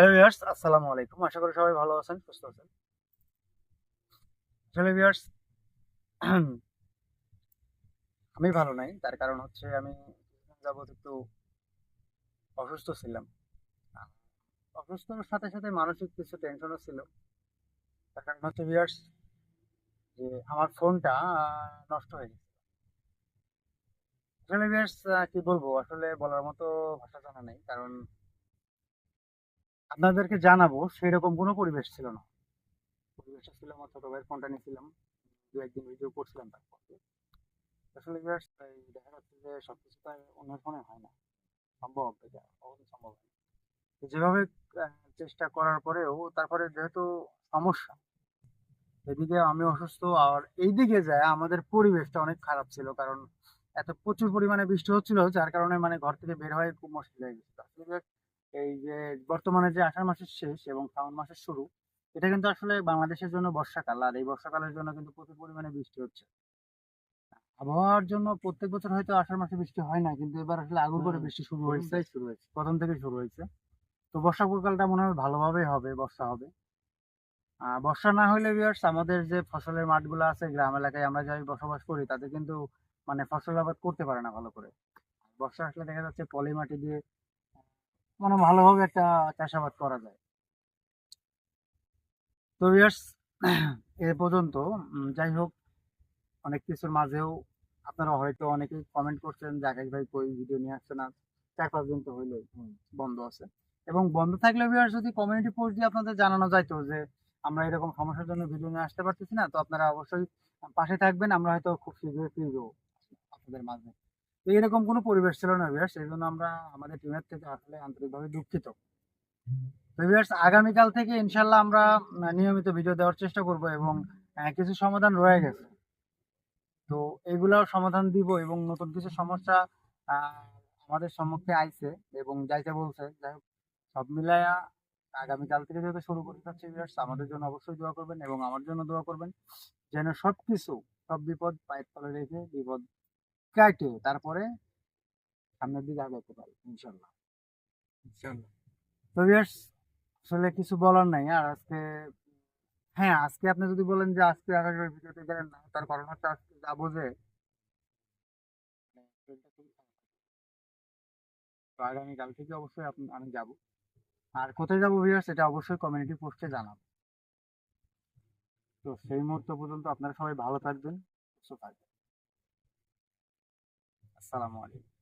Hello viewers আসসালামু আলাইকুম। আশা করি সবাই ভালো আছেন, সুস্থ আছেন। আসলে ভিউয়ার্স আমি ভালো নাই, তার কারণ হচ্ছে আমি যাবত একটু অসুস্থ ছিলাম। অসুস্থতার সাথে সাথে মানসিক কিছু টেনশনও ছিল। তার কারণ হচ্ছে ভিউয়ার্স যে আমার ফোনটা নষ্ট হয়ে গেছে। আসলে ভিউয়ার্স কি বলব? আসলে বলার মতো ভাষা আপনাদেরকে জানাব সেরকম কোনো পরিবেশ ছিল না। পরিবেশটা ছিল আমার ভাইয়ের ফোনটা নিয়েছিলাম। দু একদিন ভিডিও করছিলাম তারপর। আসলে দেখা যাচ্ছে যে সবকিছু তো অন্য ফোনে হয় না। সম্ভব এটা সম্ভব হয় যেভাবে চেষ্টা করার পরেও তারপরে যেহেতু সমস্যা, এদিকে আমি অসুস্থ আর এইদিকে যায় আমাদের পরিবেশটা অনেক খারাপ ছিল। কারণ এত প্রচুর পরিমাণে বৃষ্টি হচ্ছিল, যার কারণে মানে ঘর থেকে বের হয়ে খুব মুশকিল হয়ে গেছিল। এই যে বর্তমানে যে আষাঢ় মাসের শেষ এবং শ্রাবণ মাসের শুরু এটা কিন্তু আসলে বাংলাদেশের জন্য বর্ষাকাল। আর এই বর্ষাকালের জন্য কিন্তু প্রচুর পরিমাণে বৃষ্টি হচ্ছে। আবহাওয়ার জন্য প্রত্যেক বছর হয়তো আষাঢ় মাসে বৃষ্টি হয় না কিন্তু এবার আসলে আগুন করে বৃষ্টি শুরু হয়েছে। শুরু হয়েছে। প্রথম থেকে শুরু হয়েছে। তো বর্ষাকালটা মনে হয় ভালোভাবেই হবে বর্ষা হবে। বর্ষা না হলে ভিউয়ার্স আমাদের যে ফসলের মাঠগুলো আছে গ্রাম এলাকায় আমরা যাই বসবাস করি তাতে কিন্তু মানে ফসল আবাদ করতে পারে না ভালো করে। বর্ষা আসলে দেখা যাচ্ছে পলি মাটি দিয়ে মানে ভালোভাবে একটা চাষাবাদ করা যায়। তো এ পর্যন্ত যাই হোক, অনেক কিছুর মাঝেও আপনারা হয়তো অনেকেই কমেন্ট করছেন যে আকাশ ভাই কই ভিডিও নিয়ে আসছে না। চার পাঁচ দিন তো হইল বন্ধ আছে। এবং বন্ধ থাকলে ভিউয়ার্স যদি কমিউনিটি পোস্ট দিয়ে আপনাদের জানানো যাইতো যে আমরা এরকম সমস্যার জন্য ভিডিও নিয়ে আসতে পারতেছি না, তো আপনারা অবশ্যই পাশে থাকবেন। আমরা হয়তো খুব শীঘ্রই ফিরব আপনাদের মাঝে। তো এরকম কোনো পরিবেশ ছিল না ভিউয়ার্স এই জন্য আমরা আমাদের টিমের থেকে আসলে আন্তরিকভাবে দুঃখিত। তো ভিউয়ার্স আগামীকাল থেকে ইনশাল্লাহ আমরা নিয়মিত ভিডিও দেওয়ার চেষ্টা করব এবং কিছু সমাধান রয়ে গেছে। তো এগুলোর সমাধান দিব এবং নতুন কিছু সমস্যা আমাদের সম্মুখে আইছে এবং যাইতে বলছে। যাই হোক, সব মিলায়া আগামীকাল থেকে যেহেতু শুরু করতে চাচ্ছি ভিউয়ার্স আমাদের জন্য অবশ্যই দোয়া করবেন এবং আমার জন্য দোয়া করবেন যেন সবকিছু সব বিপদ পায়ের তলে রেখে বিপদ কাটে তারপরে সামনের দিকে আগাতে পারি ইনশাল্লাহ। ইনশাআল্লাহ তো ভিউয়ার্স আসলে কিছু বলার নাই। আর আজকে হ্যাঁ আজকে আপনি যদি বলেন যে আজকে আকাশের ভিডিওতে গেলেন না তার কারণ হচ্ছে আজকে যাব যে। তো আগামীকাল থেকে অবশ্যই আমি যাব। আর কোথায় যাব ভিউয়ার্স এটা অবশ্যই কমিউনিটি পোস্টে জানাব। তো সেই মুহূর্ত পর্যন্ত আপনারা সবাই ভালো থাকবেন সুস্থ থাকবেন। Assalamu alaikum.